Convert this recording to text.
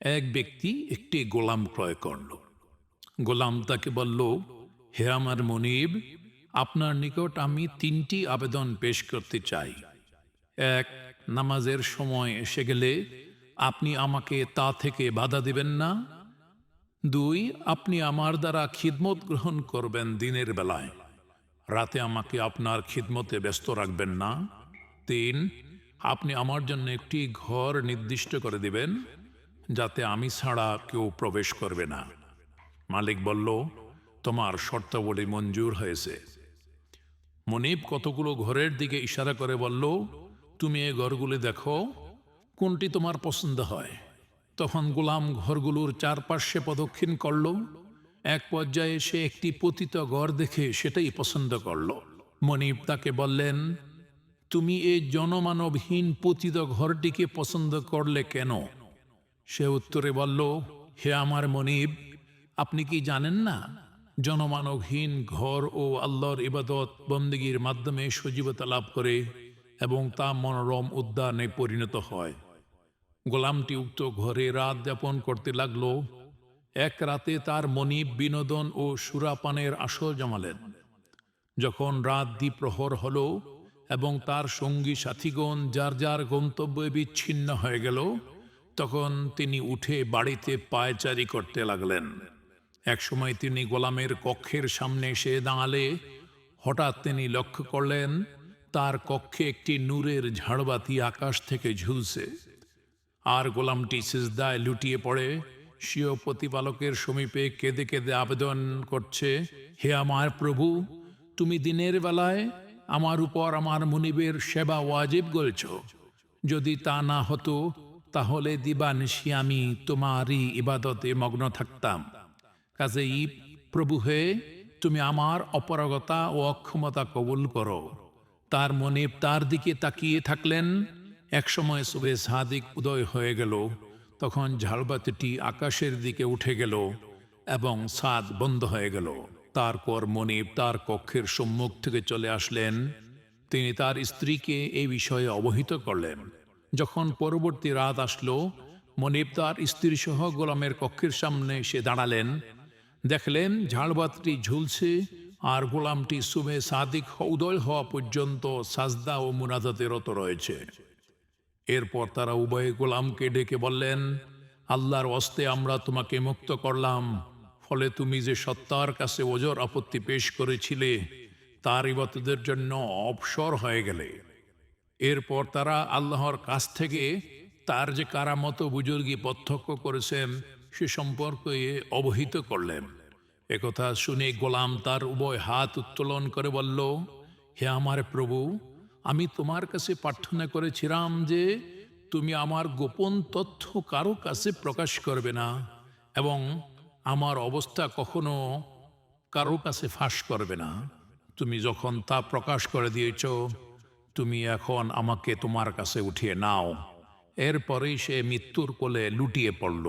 এক ব্যক্তি একটি গোলাম ক্রয় করল। গোলাম তাকে বলল, হে আমার মনিব, আপনার নিকট আমি তিনটি আবেদন পেশ করতে চাই। এক, নামাজের সময় এসে গেলে আপনি আমাকে তা থেকে বাধা দিবেন না। দুই, আপনি আমার দ্বারা খিদমত গ্রহণ করবেন দিনের বেলায়। রাতে আমাকে আপনার খিদমতে ব্যস্ত রাখবেন না। তিন, আপনি আমার জন্য একটি ঘর নির্দিষ্ট করে দিবেন। যাতে আমি ছাড়া কেউ প্রবেশ করবে না। মালিক বলল, তোমার শর্তাবলী মঞ্জুর হয়েছে। মনিব কতগুলো ঘরের দিকে ইশারা করে বলল, তুমি এ ঘরগুলি দেখো, কোনটি তোমার পছন্দ হয়? তখন গোলাম ঘরগুলোর চারপাশে প্রদক্ষিণ করল। এক পর্যায়ে সে একটি পতিত ঘর দেখে সেটাই পছন্দ করল। মনিব তাকে বললেন, তুমি এই জনমানবহীন পতিত ঘরটিকে পছন্দ করলে কেন? সে উত্তরে বলল, হে আমার মনিব, আপনি কি জানেন না, জনমানবহীন ঘর ও আল্লাহর ইবাদত বন্দগীর মাধ্যমে সজীবতা লাভ করে এবং তা মনোরম উদ্যানে পরিণত হয়? গোলামটি উক্ত ঘরে রাত যাপন করতে লাগল। এক রাতে তার মনিব বিনোদন ও সুরাপানের আসর জমালেন। যখন রাত দ্বিপ্রহর হল এবং তার সঙ্গী সাথীগণ যার যার গন্তব্যে বিচ্ছিন্ন হয়ে গেল তখন তিনি উঠে বাড়িতে পায়চারি করতে লাগলেন। একসময় তিনি গোলামের কক্ষের সামনে এসে দাঁড়ালে হঠাৎ তিনি লক্ষ্য করলেন, তার কক্ষে একটি নূরের ঝাড়বাতি আকাশ থেকে ঝুলছে। আর গোলামটি সিজদায় লুটিয়ে পড়ে, স্বীয় প্রতিপালকের সমীপে কেঁদে কেঁদে আবেদন করছে, হে আমার প্রভু, তুমি দিনের বেলায় আমার উপর আমার মনিবের সেবা ওয়াজিব করেছ। যদি তা না হতো তাহলে দিবানিশি আমি তোমারই ইবাদতে মগ্ন থাকতাম। কাজে কাজেই প্রভু হে, তুমি আমার অপারগতা ও অক্ষমতা কবুল করো। তার মনিব তার দিকে তাকিয়ে থাকলেন, একসময় সুবে সাদিক উদয় হয়ে গেল, তখন ঝাড়বাতিটি আকাশের দিকে উঠে গেল এবং সাদ বন্ধ হয়ে গেল। তারপর মনিব তার কক্ষের সম্মুখ থেকে চলে আসলেন। তিনি তার স্ত্রীকে এই বিষয়ে অবহিত করলেন। যখন পরবর্তী রাত আসলো, মনিব তার স্ত্রী সহ গোলামের কক্ষের সামনে এসে দাঁড়ালেন। দেখলেন ঝাড়বাতিটি ঝুলছে আর গোলামটি সুমে সাদিক উদয় হওয়া পর্যন্ত সাজদা ও মুনাজাতে রত রয়েছে। এরপর তারা উভয় গোলামকে ডেকে বললেন, আল্লাহর অস্তে আমরা তোমাকে মুক্ত করলাম। ফলে তুমি যে সত্তার কাছে ওজর আপত্তি পেশ করেছিলে, তার ইবাদতের জন্য অবসর হয়ে গেলে। এরপর তারা আল্লাহর কাছ থেকে তার যে কারামত বুজুর্গি প্রত্যক্ষ করেছেন, সে সম্পর্কে অবহিত করলেন। একথা শুনে গোলাম তার উভয় হাত উত্তোলন করে বলল, হে আমার প্রভু, আমি তোমার কাছে প্রার্থনা করেছিলাম যে তুমি আমার গোপন তথ্য কারও কাছে প্রকাশ করবে না এবং আমার অবস্থা কখনো কারও কাছে ফাঁস করবে না। তুমি যখন তা প্রকাশ করে দিয়েছ তুমি এখন আমাকে তোমার কাছে উঠিয়ে নাও। এরপরেই সে মৃত্যুর কোলে লুটিয়ে পড়ল।